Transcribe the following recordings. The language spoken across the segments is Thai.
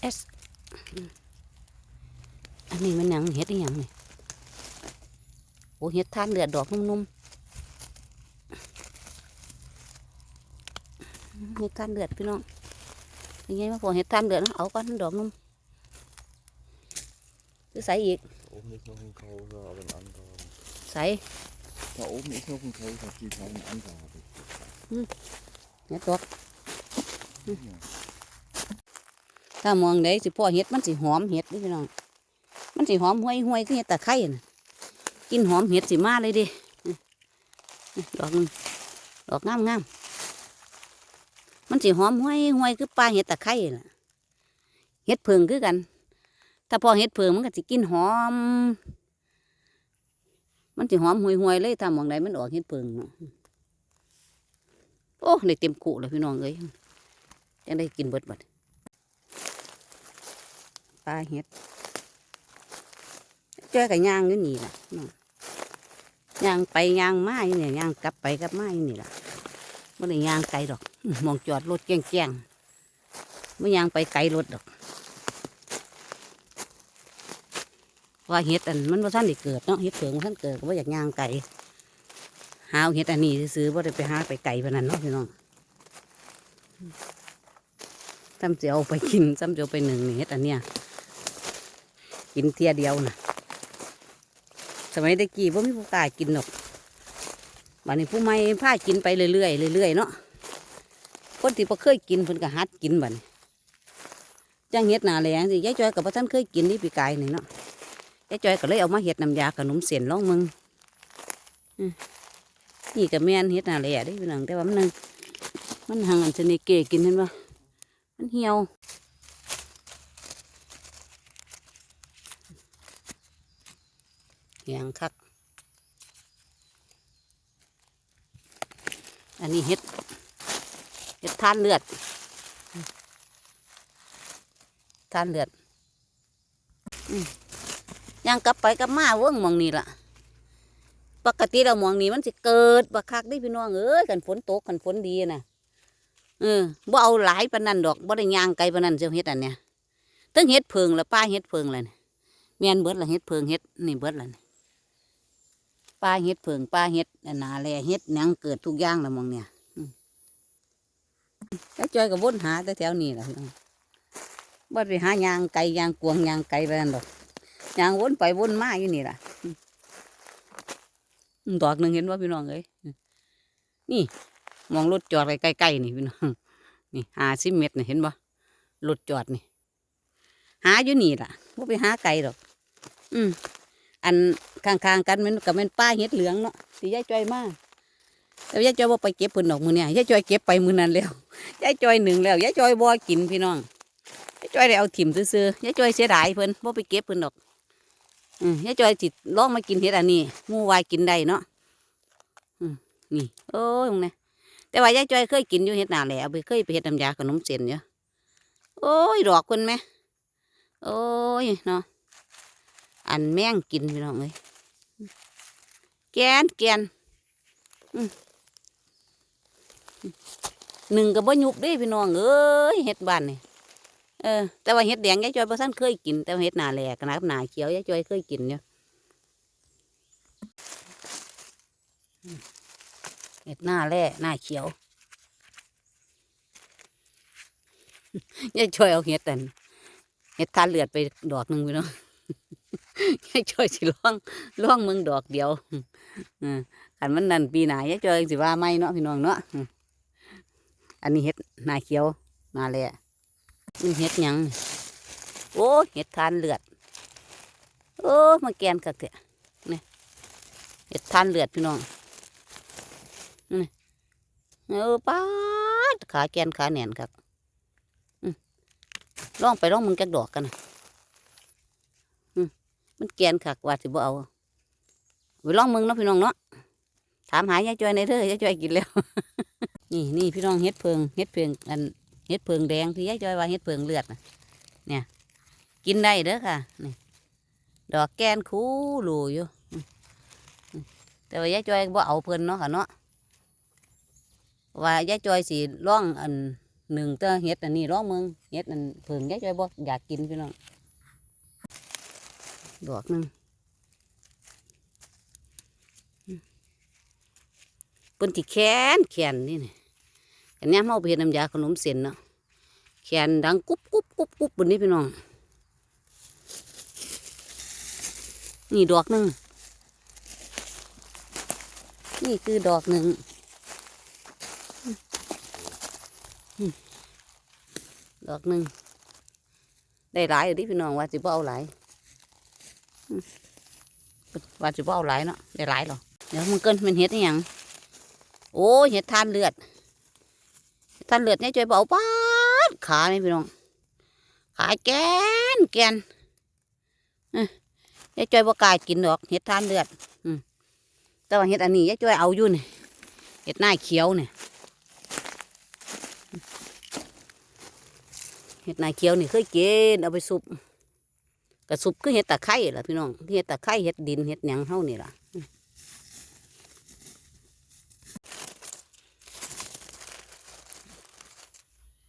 เอสอันนี้มันหยังเห็ดอีหยังนี่โอ้เห็ดทานเลือดดอกนุ่มๆเห็ดทานเลือดพี่น้องยังไงมาพอเห็ดทานเลือดนะเอาก่อนดอกนุ่มคือใส่อีก Oben ist noch ein Kaufer, aber ein anderer. ใส่ Da oben ist noch ein Kaufer, die kleinen andere habe ich. เห็ดดอก ถ้ามองได้สิพ่อเห็ดมันสิหอมเห็ดเดิพี่น้อง มันสิหอมห้วยห้วยๆคือเห็ดตะไคร้น่ะกินหอมเห็ดสิมาเลยดิดอกดอกงามงามมันสิหอมห้วยห้วยคือปลาเห็ดตะไคร้น่ะเห็ดเพิงคือกัน ถ้าพอเห็ดเพิงมันก็สิกินหอม มันสิหอมห้วยห้วยเลยถ้ามองใดมันออกเห็ดเพิงเนาะโอ้ได้เต็มกุเลยพี่น้องเอ้ยยังได้กินเบิดบัด ปลาเห็ดเจอกับย่างอยู่นี่ล่ะย่างไปย่างมาอยู่เนี่ยย่างกลับไปกลับมาอยู่นี่ล่ะไม่ได้ย่างไกลดอกมองจอดรถแจ้งๆไม่ย่างไปไกลรถดอกว่าเห็ดอันมันว่าท่านได้เกิดเนาะเห็ดเผืองว่าท่านเกิดก็ว่าอยากย่างไก่หาเห็ดอันนี้ซื้อว่าได้ไปหาไปไก่ปนั้นเนาะพี่น้องซ้ำจะเอาไปกินซ้ำจะเอาไปหนึ่งเห็ดอันเนี้ย กินเทียเดียวน่ะสมัยตะกี้ว่ามีผู้กล้ากินหรอกบัดนี้ผู้ใหม่พากินไปเรื่อยๆเรื่อยๆเนาะคนที่บ่เคยกินเพิ่นก็หัดกินบัดนี้จังเฮ็ดหนาแหลงสิยายจอยกับพ่ท่านเคยกินนี่ปีกายนี่เนาะยายจอยก็เลยเอามาเฮ็ดน้ำยาขนมเส้นล่องมึงนี่ก็แม่นเฮ็ดหนาแหลงได้พี่น้องแต่ว่ามันนึงมันหังอันชนิเกกินเห็นปะมันเหี่ยว เหียงคัก อันนี้เห็ด เห็ดท่านเลือด ท่านเลือดอย่างกลับไปกับมาเวิ้งมองนี่ล่ะ ปกติเรามองนี่มันสิเกิดบักคักได้พี่น้องเอ้ยกันฝนตกกันฝนดีนะเออบ่เอาหลายปานนั้นดอกบ่ได้ย่างไกลปานนั้นเจ้าเฮ็ดอันเนี้ยตั้งเฮ็ดเพิงละป้าเฮ็ดเพิงเลยนี่ยแม่นเบิดละเฮ็ดเพิงเฮ็ดนี่เบิดละนี่ ปลาเห็ดเผิงปลาเห็ดหนาแลเห็ดหยังเกิดทุกอย่างละมองเนี่ยแล้วจอยกับวนหาแต่แถวนี้แหละพี่น้องบ่ไปหายางไก่ยางกวงยางไก่ไปนั่นดอกยางวนไปวนมาอยู่นี่ล่ะดอกหนึ่งเห็นว่าพี่น้องเอ้ยนี่ มองรถจอดใกล้ๆนี่พี่น้องนี่หาสิเม็ดนี่เห็นบ่รถจอดนี่ หาอยู่นี่ล่ะบ่ไปหาไก่ดอก อืม อันข้างๆกันมันก็เป็นป้าเห็ดเหลืองเนาะที่ยายจอยมากแต่ยายจอยบ่ไปเก็บเพิ่นดอกมือเนี่ยยายจอยเก็บไปมือนั้นแล้วยายจอยหนึ่งแล้วยายจอยบ่กินพี่น้องยายจอยได้เอาถิ่มซื่อๆยายจอยเสียดายเพิ่นบ่ไปเก็บเพิ่นดอกอืมยายจอยสิตลองมากินเห็ดอันนี้มู่วายกินได้เนาะอืมนี่โอ้ยมึงนี่ยแต่ว่ายายจอยเคยกินอยู่เห็ดหนาแหล้วไปเคยไปเฮ็ดน้ำยาขนมเส้นอยู่โอ้ยดอกคุณไหมโอ้ยเนาะ อันแม่งกินพี่น้องเอ้ยแกนแกนหนึ่งกับบ่ยุบด้พี่น้องเอ้ยเห็ดบ้านนี่เออแต่ว่าเห็ดแดงยายจอยบ่ทันเคยกิน แต่ว่าเห็ดหนาแหลกนะหนาเขียวยายจอยเคยกินเนี่ยเห็ดหน้าแร่หน้าเขียวยายจอยเอาเห็ดแต่เห็ดทานเลือดไปดอกหนึ่งพี่น้อง ยายจอยสิล่องล่องเมืองดอกเดียวอขันมันนั่นปีหนายายจอยสิว่าไม่เนาะพี่น้องเนาะอันนี้เห็ดหนาเขียวหนาแหละนี่เห็ดยัง โอ้เห็ดทานเลือด โอ้มาแกนกักเถอะนี่เห็ดทานเลือดพี่น้องนี่เออป้าดขาแกนขาแหนนครับล่องไปล่องมึงจักดอกกันนะ มันแกนคักว่าสิบ่เอาไปลองมึงเนาะพี่น้องเนาะถามหายายจอยในเด้อยายจอยกินแล้ว นี่นี่พี่น้องเฮ็ดเพิงเฮ็ดเพิงอันเฮ็ดเพิงแดงที่ยายจอยว่าเฮ็ดเพิงเลือดนะเนี่ย กินได้เด้อค่ะนี่ดอกแกนคูหลูอยู่แต่ว่ายายจอยบ่เอาเพิ่นเนาะค่ะเนาะว่ายายจอยสิล่องอันหนึ่งเตอเฮ็ดอันนี้ร้องเมืองเฮ็ดอันเพิงยายจอยบ่อยากกินพี่น้อง ดอกหนึงเปิ้นที่แขนแขนนี่นี่อันนี้เฮาไปเฮ็ดน้ำยาขนมเส้นเนาะแขนดังกุ๊บกุ๊บกุ๊บกุ๊บบนนี้พี่น้อง นี่ดอกหนึ่งนี่คือดอกหนึ่งดอกหนึ่งได้หลายอยู่ดิพี่น้องว่าสิบ่เอาหลาย ว่าสิบ่เอาหลายเนาะได้หลายหรอเดี๋ยวมึงเกินมันเห็ดอหยังโอ้เห็ดทานเลือดทานเลือดเนี่ยช่วยเบาป้าดขาเนี่ยพี่น้องขาแกนแกนยายจอยบ่กล้ากินดอกเห็ดทานเลือดอืมแต่ว่าเห็ดอันนี้ยายจ้อยเอาอยู่เนี่ยเห็ดหน้าเขียวเนี่ยเห็ดหน้าเขียวนี่เคยกินเอาไปซุป กระซุปคือเห็ดตะไคร้ล่ะพี่น้องเห็ดตะไคร้เห็ดดินเห็ดหยังเฮานี่ล่ะอืม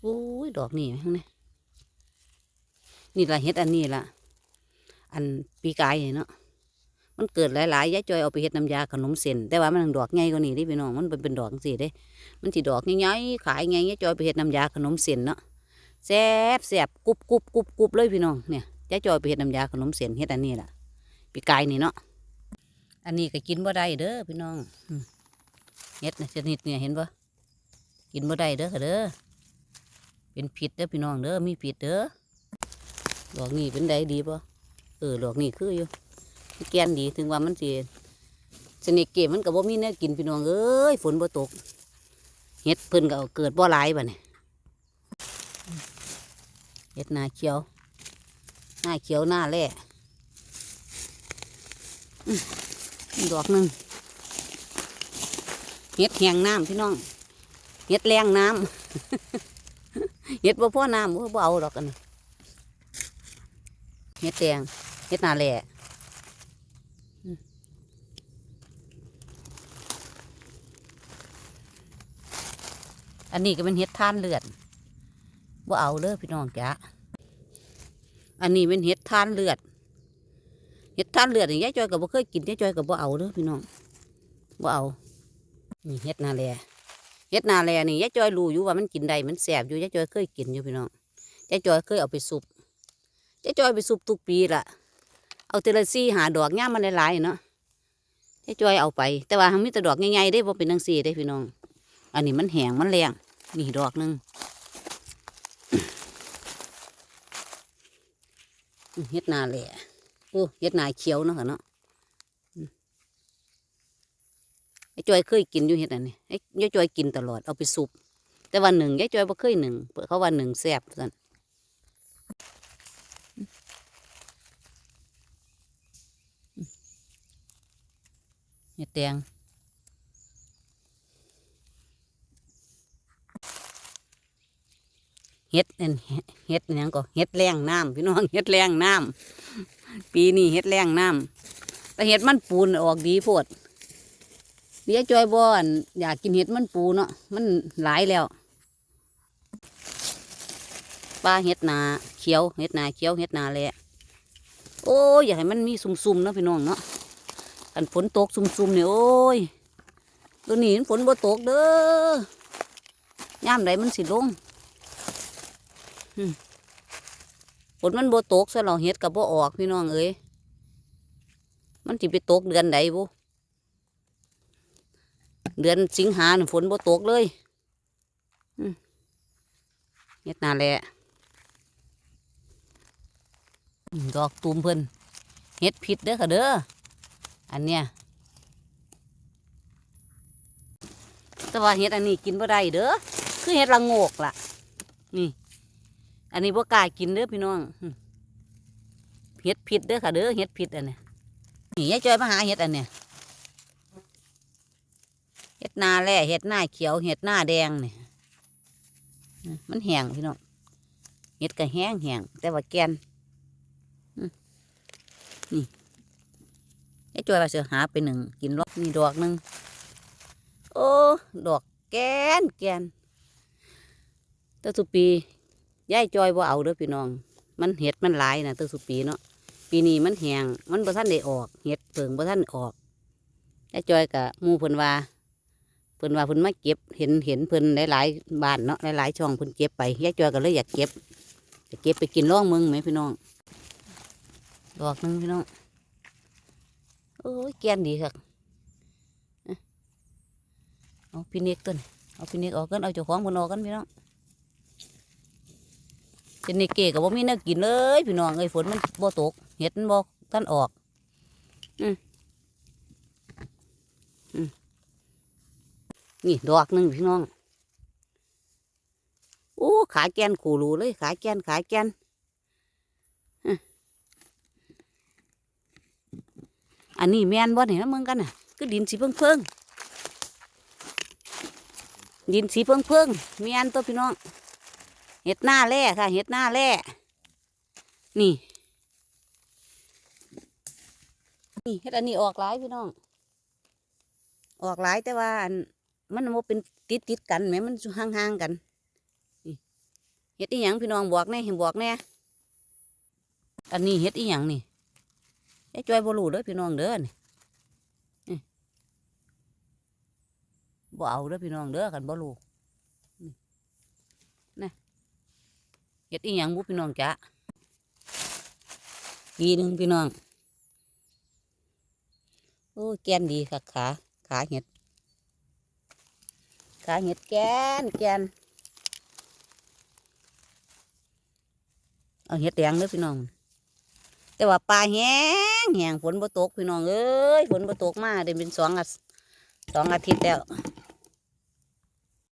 โอ้ยดอกนี่ทั้งนี้นี่ละเห็ดอันนี้ล่ะอันปีกายเนาะมันเกิดหลายๆยายจอยเอาไปเฮ็ดน้ำยาขนมเส้นแต่ว่ามันดอกใหญ่กว่านี้ดิพี่น้องมันเป็นเป็นดอกสิเด้ มันสิดอกใหญ่ๆขายใหญ่ยายจอยไปเฮ็ดน้ำยาขนมเส้นเนาะแซ่บแซ่บกรุบกรุบกรุบกรุบเลยพี่น้องเนี่ย ยายจอยไปเฮ็ดน้ำยาขนมเส้นเฮ็ดอันนี้ล่ะปีกายนี่เนาะอันนี้ก็กินบ่ได้เด้อพี่น้องเฮ็ดนะชนิดเนี่ยเห็นปะกินบ่ได้เด้อค่ะเด้อเป็นพิษเด้อพี่น้องเด้อมีพิษเด้อดอกนี้เป็นไดดีปะเออดอกนี่คืออยู่แกนดีถึงว่ามันสิสนิเกมมันก็บ่มีเนื้อกินพี่น้องเอ้ยฝนบ่ตกเฮ็ดเพิ่นก็เกิดบ่หลายบัดนี้เฮ็ดนาเขียว น้าเขียวหน้าแร่อื้อกดอกหนึ่งเฮ็ดแหงน้ำพี่น้องเฮ็ดแรงน้ำเฮ็ดบ่พ่อน้ำบ่เอาดอกอันเฮ็ดแดงเฮ็ดนาแหล่อันนี้ก็เป็นเฮ็ดท่านเลือดว่เอาเด้อพี่น้องจ้ะ อันนี้เป็นเฮ็ดท่านเลือดเฮ็ดท่านเลือดนี่ยายจอยก็บ่เคยกินยายจอยก็บ่เอาเด้อพี่น้องบ่เอา นี่เฮ็ดนาแลเฮ็ดนาแลนี่ยายจอยรู้อยู่ว่ามันกินได้มันแสบอยู่ยายจอยเคยกินอยู่พี่น้องยายจอยเคยเอาไปสุปเจ๊จอยไปสูบทุกปีละเอาเทละซี่หาดอกง่ามมันหลายๆเนาะเจ๊จอยเอาไป แต่ว่าทางมีแต่ดอกใหญ่ๆได้บ่เป็นนังซีได้พี่น้อง อันนี้มันแห้งมันแรงนี่ดอกหนึง เฮ็ดนาแหล่โอ้เฮ็ดนาเขียวเนาะค่ะเนาะไอ้จอยเคยกินอยู่เฮ็ดอันนี้ไอ้ยายจอยกินตลอดเอาไปสุบแต่ว่าหนึ่งยายจอยบ่เคยหนึ่งเปิดเขาว่าหนึ่งแซ่บสั่นเห็ดแดง เห็ดนั่นเห็ดนั่นก็เห็ดแรงน้ำพี่น้องเห็ดแรงน้ำปีนี้เห็ดแรงน้ำแต่เห็ดมันปูนออกดีโพดเดี๋ยวจอยบอนอยากกินเห็ดมันปูเนาะมันหลายแล้วปลาเห็ดนาเขียวเห็ดนาเขียวเห็ดนาแหละโอ้ยอยากให้มันมีซุ่มๆเนาะพี่น้องเนาะกันฝนตกซุ่มๆเนี่ยโอ้ยตัวนี้ฝนบ่ตกเด้อย่ามใดมันสิลง ฝนมันโบตกซะเราเฮ็ดกับบ่ออกพี่น้องเอ้ยมันสิไปตกเดือนใดบุเดือนสิงหาน่ะฝนโบตกเลยเฮ็ดนาแหละดอกตูมเพิ่นเฮ็ดผิดเด้อค่ะเด้ออันเนี้ยแต่ว่าเห็ดอันนี้กินบ่ได้เด้อคือเห็ดละโงกล่ะ นี่ อันนี้บ่กล้ากินเด้อพี่น้องเห็ดผิดเด้อค่ะเด้อเห็ดผิดอันเนี้ยนี่ยายจอยมาหาเห็ดอันเนี้ยเห็ดหน้าแร่เห็ดหน้าเขียวเห็ดหน้าแดงเนี่อืมมันแห้งพี่น้องเห็ดก็แห้งแห้งแต่ว่าแกนไอ้จอยว่าเสือหาไปหนึ่งกินรอบนี่ดอกหนึ่งโอ้ดอกแกนแกนต่สุปี ยายจอยบ่เอาเด้อพี่น้อง มันเห็ดมันหลายนะแต่สุปีเนาะปีนี้มันแหงมันบ่ทันได้ออกเห็ดเพิงบ่ทันออกยายจอยกับมูเพิ่นว่าเพิ่นว่าเพิ่นมาเก็บเห็นเห็นเพิ่นหลายๆบ้านเนาะหลายๆช่องเพิ่นเก็บไปยายจอยก็เลยอยากเก็บจะเก็บไปกินร่องเมืองไหมพี่น้องดอกนึงพี่น้องโอ้ยแกนดีครับเอาพี่เนกต้นเอาพี่เนกออกกันเอาเจ้าของเพิ่นออกกันพี่น้อง เป็นในเก๋กับว่ามีแนักกินเลยพี่น้องเอ้ยฝนมันบ่ตกเห็ดมันบ่ท่านออกอืมอืมนี่ดอกหนึ่งพี่น้องโอ้ขาแกนขู่รูเลยขาแกนขาแกนอันนี้แมนบ่เนี่ยนมึงกันน่ะก็ดินสีเพิ่งเพิ่งดินสีเพิ่งเพิ่งแมนตัวพี่น้อง เห็ดหน้าแร่ค่ะ เห็ดหน้าแร่นี่ นี่เห็ดอันนี้ออกหลายพี่น้อง ออกหลายแต่ว่าอันมันโมเป็นติดติดกันแหมมันอยู่ห่างกันนี่เห็ดอีหยังพี่น้องบอกแน่เห็นบอกแน่อันนี้เห็ดอีหยังนี่ไอ้จอยบรูเด้อพี่น้องเด้อนี่บ่เอาเด้อพี่น้องเด้อกันบ่รู้ เฮ็ดอีหยังบุพี่น้องจ๊ะปีหนึ่งพี่น้อง โอ้แกนดีค่ะขาขาเห็ด ขาเห็ดแกนแกนเอาเห็ดแดงเด้อพี่น้อง แต่ว่าปลาแห้งแห้งฝนบ่ตกพี่น้องเอ้ยฝนบ่ตกมาได้เป็นสองอาสสองอาทิตย์แล้ว